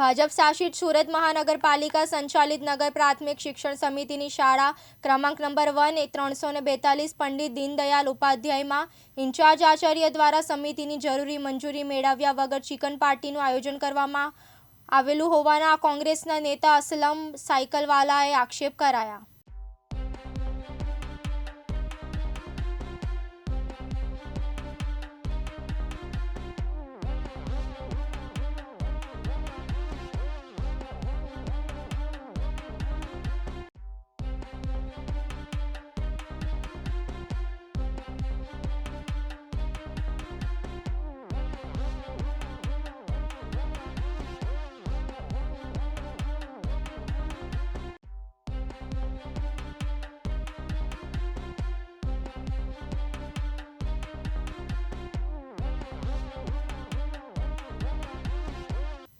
ભાજપ શાસિત સુરત મહાનગરપાલિકા સંચાલિત નગર પ્રાથમિક શિક્ષણ સમિતિની શાળા ક્રમાંક નંબર વન એ ત્રણસો ને બેતાલીસ પંડિત દીનદયાલ ઉપાધ્યાયમાં ઇન્ચાર્જ આચાર્ય દ્વારા સમિતિની જરૂરી મંજૂરી મેળવ્યા વગર ચિકન પાર્ટીનું આયોજન કરવામાં આવેલું હોવાના કોંગ્રેસના નેતા અસલમ સાયકલવાલાએ આક્ષેપ કરાયા.